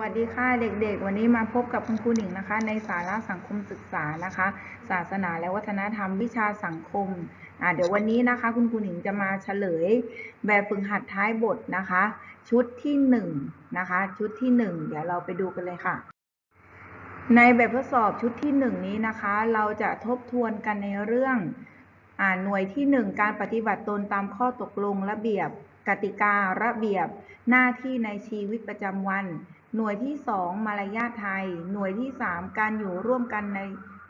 วัสดีค่ะเด็กๆ วันนี้มาพบกับคุณครูหนิงนะคะ ในสาระสังคมศึกษานะคะ ศาสนาและวัฒนธรรมวิชาสังคมอ่าเดี๋ยววันนี้นะคะ คุณครูหนิงจะมาเฉลย แบบฝึกหัดท้ายบทนะคะ ชุดที่หนึ่งนะคะ ชุดที่หนึ่งเดี๋ยวเราไปดูกันเลยค่ะ ในแบบทดสอบชุดที่หนึ่งนี้นะคะ เราจะทบทวนกันในเรื่องอ่าหน่วยที่หนึ่งการปฏิบัติตนตามข้อตกลงระเบียบ กติการะเบียบหน้าที่ในชีวิตประจำวัน หน่วยที่ 2 มารยาทไทย หน่วยที่ 3 การอยู่ร่วมกันใน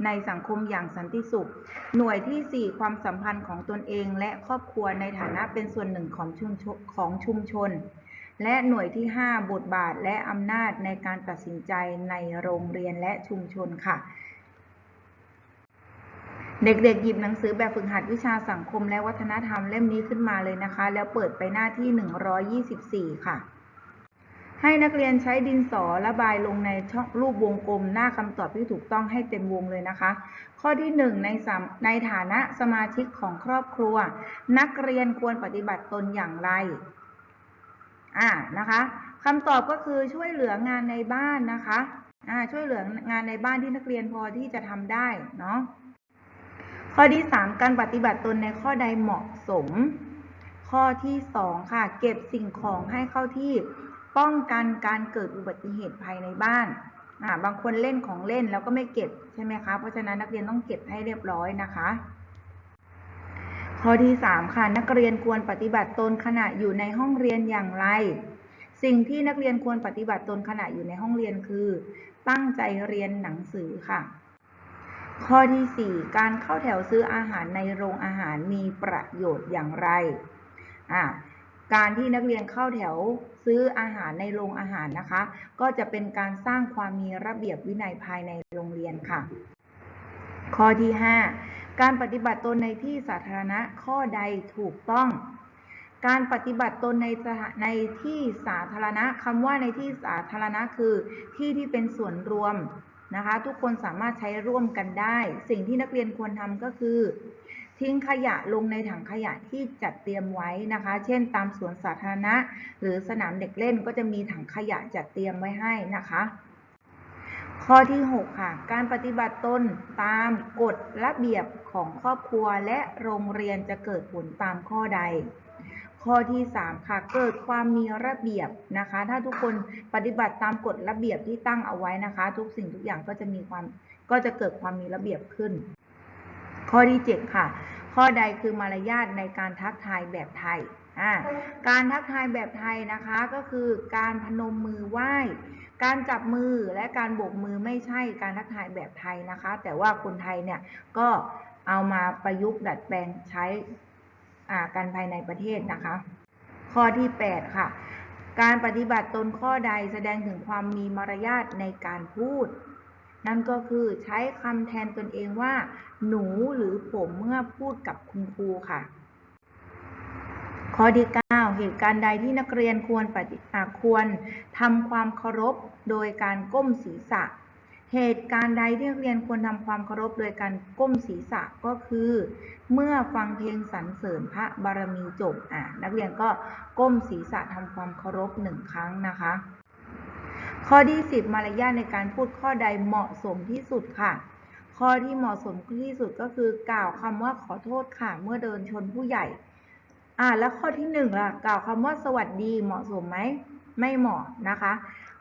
ในสังคมอย่างสันติสุข หน่วยทีสี่ 4 ความสัมพันธ์ของตนเองและครอบครัวในฐานะเป็นส่วนหนึ่งของชุมชนของชุมชน และหน่วยที่ 5 บทบาทและอำนาจในการตัดสินใจในโรงเรียนและชุมชนค่ะ เด็กๆ หยิบหนังสือแบบฝึกหัดวิชาสังคมและวัฒนธรรมเล่มนี้ขึ้นมาเลยนะคะ แล้วเปิดไปหน้าที่ 124 ค่ะ ให้นักเรียนใช้ดินสอระบายลงในช่องรูปวงกลมหน้าคำตอบที่ถูกต้องให้เต็มวงเลยนะคะ ข้อที่ 1 ในสามในฐานะสมาชิกของครอบครัว นักเรียนควรปฏิบัติตนอย่างไรอ่านะคะคำตอบก็คือช่วยเหลืองานในบ้านนะคะอ่าช่วยเหลืองานในบ้านที่นักเรียนพอที่จะทำได้เนาะข้อที่ 3 การปฏิบัติตนในข้อใดเหมาะสม ข้อที่ 2 ค่ะ เก็บสิ่งของให้เข้าที่ ป้องกันการเกิดอุบัติเหตุภายในบ้านอ่าบางคนเล่นของเล่นแล้วก็ไม่เก็บใช่ไหมคะ เพราะฉะนั้นนักเรียนต้องเก็บให้เรียบร้อยนะคะ ข้อที่ 3 ค่ะ นักเรียนควรปฏิบัติตนขณะอยู่ในห้องเรียนอย่างไร สิ่งที่นักเรียนควรปฏิบัติตนขณะอยู่ในห้องเรียนคือ ตั้งใจเรียนหนังสือค่ะ ข้อที่ 4 การเข้าแถวซื้ออาหารในโรงอาหารมีประโยชน์อย่างไรอ่า การที่นักเรียนเข้าแถวซื้ออาหารในโรงอาหารนะคะ ก็จะเป็นการสร้างความมีระเบียบวินัยภายในโรงเรียนค่ะ ข้อที่ 5 การปฏิบัติตนในที่สาธารณะข้อใดถูกต้อง การปฏิบัติตนในสถาในที่สาธารณะคำว่าในที่สาธารณะคือ ที่ที่เป็นส่วนรวมนะคะ ทุกคนสามารถใช้ร่วมกันได้ สิ่งที่นักเรียนควรทำก็คือ ทิ้งขยะลงในถังขยะที่จัดเตรียมไว้นะคะ เช่น ตามสวนสาธารณะ หรือสนามเด็กเล่นก็จะมีถังขยะจัดเตรียมไว้ให้นะคะ ข้อที่ 6 ค่ะ การปฏิบัติตนตามกฎระเบียบของครอบครัวและโรงเรียนจะเกิดผลตามข้อใดข้อที่ 3 ค่ะ เกิดความมีระเบียบนะคะ ถ้าทุกคนปฏิบัติตามกฎระเบียบที่ตั้งเอาไว้นะคะ ทุกสิ่งทุกอย่างก็จะมีความก็จะเกิดความมีระเบียบขึ้น ข้อที่ 7 ค่ะ ข้อใดคือมารยาทในการทักทายแบบไทยอ่าการทักทายแบบไทยนะคะก็คือการพนมมือไหว้ การจับมือและการโบกมือไม่ใช่การทักทายแบบไทยนะคะ แต่ว่าคนไทยเนี่ยก็เอามาประยุกต์ดัดแปลงใช้อ่ากันภายในประเทศนะคะ ข้อที่ 8 ค่ะ การปฏิบัติตนข้อใดแสดงถึงความมีมารยาทในการพูด นั่นก็คือใช้คำแทนตนเองว่า หนูหรือผมเมื่อพูดกับคุณครูค่ะ ข้อที่9เหตุการณ์ใดที่นักเรียนควรปฏิอาควรทำความเคารพโดยการก้มศีรษะ เหตุการณ์ใดที่นักเรียนควรทำความเคารพโดยการก้มศีรษะก็คือ เมื่อฟังเพลงสรรเสริญพระบารมีจบอะนักเรียนก็ก้มศีรษะทำความเคารพหนึ่งครั้งนะคะ ข้อที่ 10 มารยาทในการพูดข้อใดเหมาะสมที่สุดค่ะ ข้อที่เหมาะสมที่สุดก็คือกล่าวคำว่าขอโทษค่ะ เมื่อเดินชนผู้ใหญ่ อ่าแล้วข้อที่หนึ่งล่ะกล่าวคำว่าสวัสดีเหมาะสมไหมไม่เหมาะนะคะ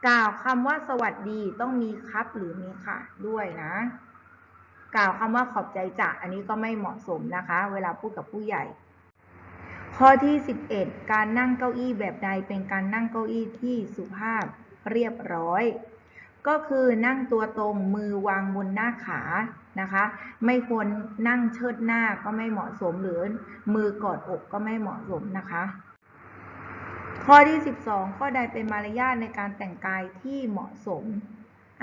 กล่าวคำว่าสวัสดีต้องมีครับหรือมีค่ะด้วยนะ กล่าวคำว่าขอบใจจ่ะอันนี้ก็ไม่เหมาะสมนะคะ เวลาพูดกับผู้ใหญ่ ข้อที่ 11 การนั่งเก้าอี้แบบใดเป็นการนั่งเก้าอี้ที่สุภาพ เรียบร้อย ก็คือนั่งตัวตรงมือวางบนหน้าขานะคะ ไม่ควรนั่งเชิดหน้าก็ไม่เหมาะสมหรือมือกอดอกก็ไม่เหมาะสมนะคะข้อที่ 12 ข้อใดเป็นมารยาทในการแต่งกายที่เหมาะสม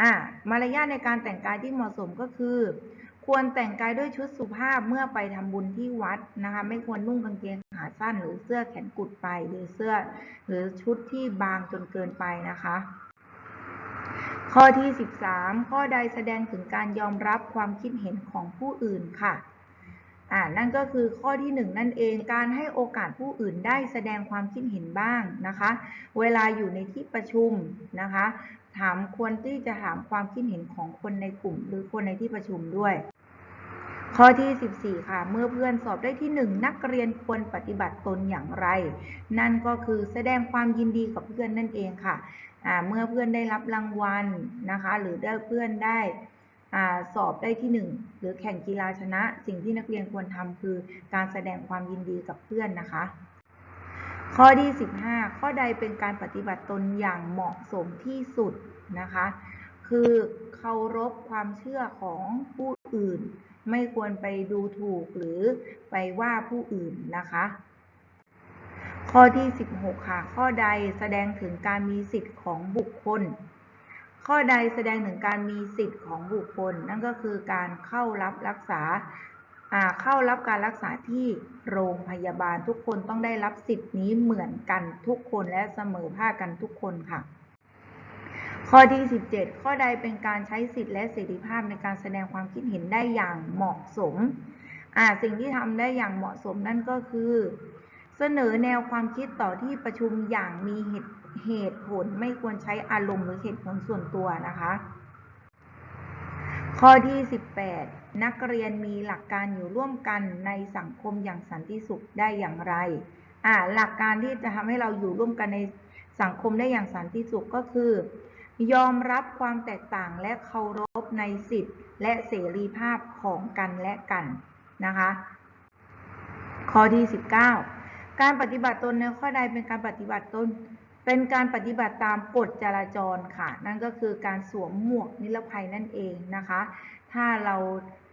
อ่า มารยาทในการแต่งกายที่เหมาะสมก็คือ ควรแต่งกายด้วยชุดสุภาพเมื่อไปทำบุญที่วัดนะคะ ไม่ควรนุ่งกางเกงขาสั้นหรือเสื้อแขนกุดไปหรือเสื้อ หรือชุดที่บางจนเกินไปนะคะ ข้อที่ 13 ข้อใดแสดงถึงการยอมรับความคิดเห็นของผู้อื่นค่ะ อ่า นั่นก็คือข้อที่หนึ่งนั่นเอง การให้โอกาสผู้อื่นได้แสดงความคิดเห็นบ้างนะคะ เวลาอยู่ในที่ประชุมนะคะ ถามควรที่จะถามความคิดเห็นของคนในกลุ่ม หรือคนในที่ประชุมด้วย ข้อที่ 14 ค่ะ เมื่อเพื่อนสอบได้ที่ 1 นักเรียนควรปฏิบัติตนอย่างไร นั่นก็คือแสดงความยินดีกับเพื่อนนั่นเองค่ะเมื่อเพื่อนได้รับรางวัลนะคะ หรือได้เพื่อนได้อสอบได้ที่ 1 หรือแข่งกีฬาชนะ สิ่งที่นักเรียนควรทำคือการแสดงความยินดีกับเพื่อนนะคะ ข้อที่ 15 ข้อใดเป็นการปฏิบัติตนอย่างเหมาะสมที่สุดนะคะ คือเคารพความเชื่อของผู้ อื่น ไม่ควรไปดูถูกหรือไปว่าผู้อื่นนะคะ ข้อที่ 16 ค่ะ ข้อใดแสดงถึงการมีสิทธิ์ของบุคคล ข้อใดแสดงถึงการมีสิทธิ์ของบุคคล นั่นก็คือการเข้ารับรักษาเข้ารับการรักษาที่โรงพยาบาลทุกคนต้องได้รับสิทธิ์นี้เหมือนกันทุกคนและเสมอภาคกันทุกคนค่ะ ข้อที่ 17 ข้อใดเป็นการใช้สิทธิและเสรีภาพในการแสดงความคิดเห็นได้อย่างเหมาะสมอ่าสิ่งที่ทำได้อย่างเหมาะสมนั่นก็คือ เสนอแนวความคิดต่อที่ประชุมอย่างมีเหตุเหตุผลไม่ควรใช้อารมณ์หรือเหตุผลส่วนตัวนะคะ ข้อที่ 18 นักเรียนมีหลักการอยู่ร่วมกันในสังคมอย่างสันติสุขได้อย่างไรอ่าหลักการที่จะทำให้เราอยู่ร่วมกันในสังคมได้อย่างสันติสุขก็คือ ยอมรับความแตกต่างและเคารพในสิทธิและเสรีภาพของกันและกันนะคะ ข้อที่ 19 การปฏิบัติตนในข้อใดเป็นการปฏิบัติตน เป็นการปฏิบัติตามกฎจราจรค่ะ นั่นก็คือการสวมหมวกนิรภัยนั่นเองนะคะ ถ้าเรา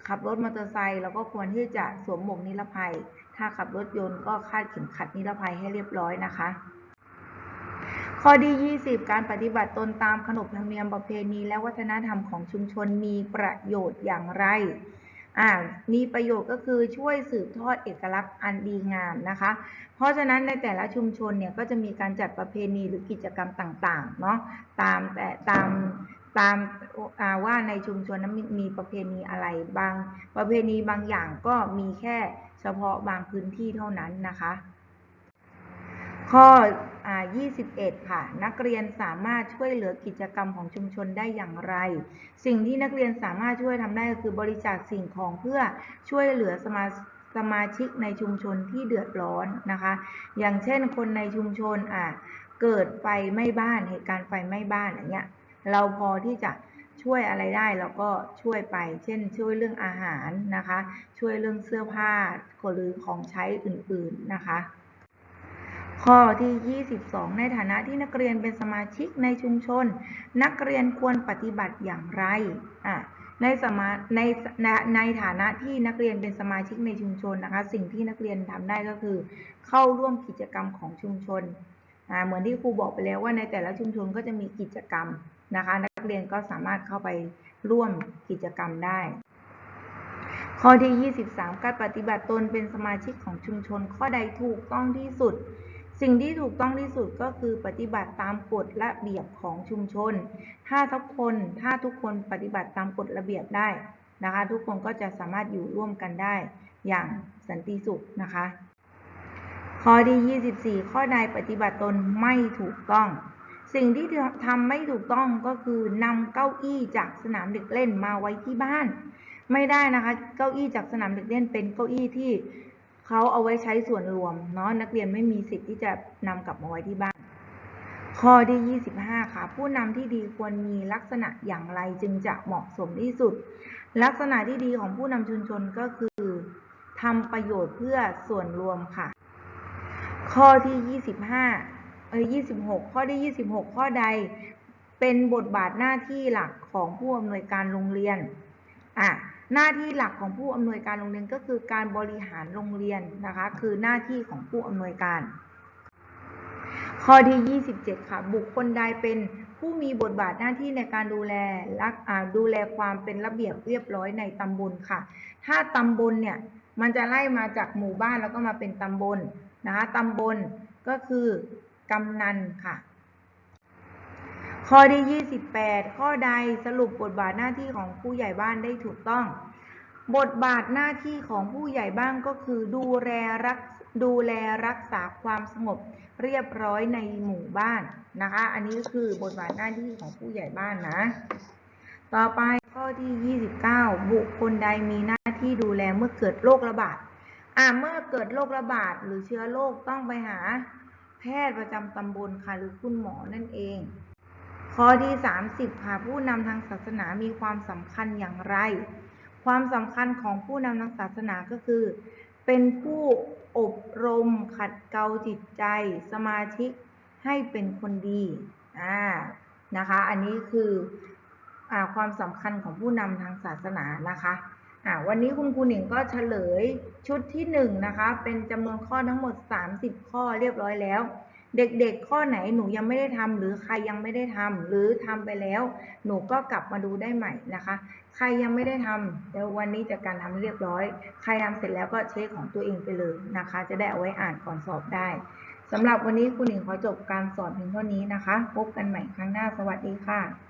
ขับรถมอเตอร์ไซค์เราก็ควรที่จะสวมหมวกนิรภัย ถ้าขับรถยนต์ก็คาดเข็มขัดนิรภัยให้เรียบร้อยนะคะ ข้อที่ 20 การปฏิบัติตนตามขนบธรรมเนียมประเพณีและวัฒนธรรมของชุมชนมีประโยชน์อย่างไร อ่า มีประโยชน์ก็คือช่วยสืบทอดเอกลักษณ์อันดีงามนะคะ เพราะฉะนั้นในแต่ละชุมชนเนี่ยก็จะมีการจัดประเพณีหรือกิจกรรมต่างๆ เนาะตามแต่ตามตามว่าในชุมชนนั้นมีประเพณีอะไรบาง ประเพณีบางอย่างก็มีแค่เฉพาะบางพื้นที่เท่านั้นนะคะ ข้อ 21 ค่ะ นักเรียนสามารถช่วยเหลือกิจกรรมของชุมชนได้อย่างไร สิ่งที่นักเรียนสามารถช่วยทำได้ก็คือบริจาคสิ่งของเพื่อช่วยเหลือสมาสมาชิกในชุมชนที่เดือดร้อนนะคะ อย่างเช่นคนในชุมชนอะเกิดไฟไหม้บ้านเหตุการณ์ไฟไหม้บ้านอย่างเงี้ย เราพอที่จะช่วยอะไรได้เราก็ช่วยไป เช่น ช่วยเรื่องอาหารนะคะ ช่วยเรื่องเสื้อผ้าหรือของใช้อื่นๆนะคะ ข้อที่ 22 ในฐานะที่นักเรียนเป็นสมาชิกในชุมชน นักเรียนควรปฏิบัติอย่างไรอะในสมาในในในฐานะที่นักเรียนเป็นสมาชิกในชุมชนนะคะ สิ่งที่นักเรียนทำได้ก็คือ เข้าร่วมกิจกรรมของชุมชนอ่าเหมือนที่ครูบอกไปแล้วว่าในแต่ละชุมชนก็จะมีกิจกรรมนะคะ นักเรียนก็สามารถเข้าไปร่วมกิจกรรมได้ ข้อที่ 23 การปฏิบัติตนเป็นสมาชิกของชุมชน ข้อใดถูกต้องที่สุด สิ่งที่ถูกต้องที่สุดก็คือปฏิบัติตามกฎระเบียบของชุมชน ถ้าทุกคนถ้าทุกคนปฏิบัติตามกฎระเบียบได้นะคะ ทุกคนก็จะสามารถอยู่ร่วมกันได้อย่างสันติสุขนะคะ ข้อที่24 ข้อใดปฏิบัติตนไม่ถูกต้อง สิ่งที่ทำไม่ถูกต้องก็คือนำเก้าอี้จากสนามเด็กเล่นมาไว้ที่บ้าน ไม่ได้นะคะ เก้าอี้จากสนามเด็กเล่นเป็นเก้าอี้ที่ เขาเอาไว้ใช้ส่วนรวมเนาะนักเรียนไม่มีสิทธิ์ที่จะนำกลับมาไว้ที่บ้าน ข้อที่ 25 ค่ะ ผู้นำที่ดีควรมีลักษณะอย่างไรจึงจะเหมาะสมที่สุด ลักษณะที่ดีของผู้นำชุมชนก็คือทำประโยชน์เพื่อส่วนรวมค่ะ ข้อที่ 25เอ้ย26 ข้อที่ 26 ข้อใดเป็นบทบาทหน้าที่หลักของผู้อำนวยการโรงเรียน อะหน้าที่หลักของผู้อำนวยการโรงเรียนก็คือการบริหารโรงเรียนนะคะ คือหน้าที่ของผู้อำนวยการ ข้อที่ 27 ค่ะ บุคคลใดเป็นผู้มีบทบาทหน้าที่ในการดูแลรักดูแลความเป็นระเบียบเรียบร้อยในตำบลค่ะ ถ้าตำบลเนี่ยมันจะไล่มาจากหมู่บ้านแล้วก็มาเป็นตำบลนะคะตำบลก็คือกำนันค่ะ ข้อที่ 28 ข้อใดสรุปบทบาทหน้าที่ของผู้ใหญ่บ้านได้ถูกต้อง บทบาทหน้าที่ของผู้ใหญ่บ้านก็คือดูแลรักดูแลรักษาความสงบเรียบร้อยในหมู่บ้านนะคะ อันนี้คือบทบาทหน้าที่ของผู้ใหญ่บ้านนะ ต่อไปข้อที่ 29 บุคคลใดมีหน้าที่ดูแลเมื่อเกิดโรคระบาด อ่าเมื่อเกิดโรคระบาดหรือเชื้อโรคต้องไปหา แพทย์ประจำตำบลค่ะหรือคุณหมอนั่นเอง ข้อที่ 30 ค่ะ ผู้นำทางศาสนามีความสำคัญอย่างไร ความสำคัญของผู้นำทางศาสนาก็คือ เป็นผู้อบรมขัดเกลาจิตใจ สมาชิให้เป็นคนดีอ่านะคะ อันนี้คืออาความสำคัญของผู้นำทางศาสนานะคะอ่าวันนี้คุณครูหนิงก็เฉลยชุดที่หนึ่งนะคะ เป็นจำนวนข้อทั้งหมด 30 ข้อเรียบร้อยแล้ว เด็กๆ ข้อไหนหนูยังไม่ได้ทำหรือใครยังไม่ได้ทำหรือทำไปแล้ว หนูก็กลับมาดูได้ใหม่นะคะ ใครยังไม่ได้ทำเดี๋ยววันนี้จะการทำเรียบร้อย ใครทำเสร็จแล้วก็เช็คของตัวเองไปเลยนะคะ จะได้เอาไว้อ่านก่อนสอบได้สำหรับวันนี้คุณหญิงขอจบการสอนเพียงเท่านี้นะคะ พบกันใหม่ครั้งหน้าสวัสดีค่ะ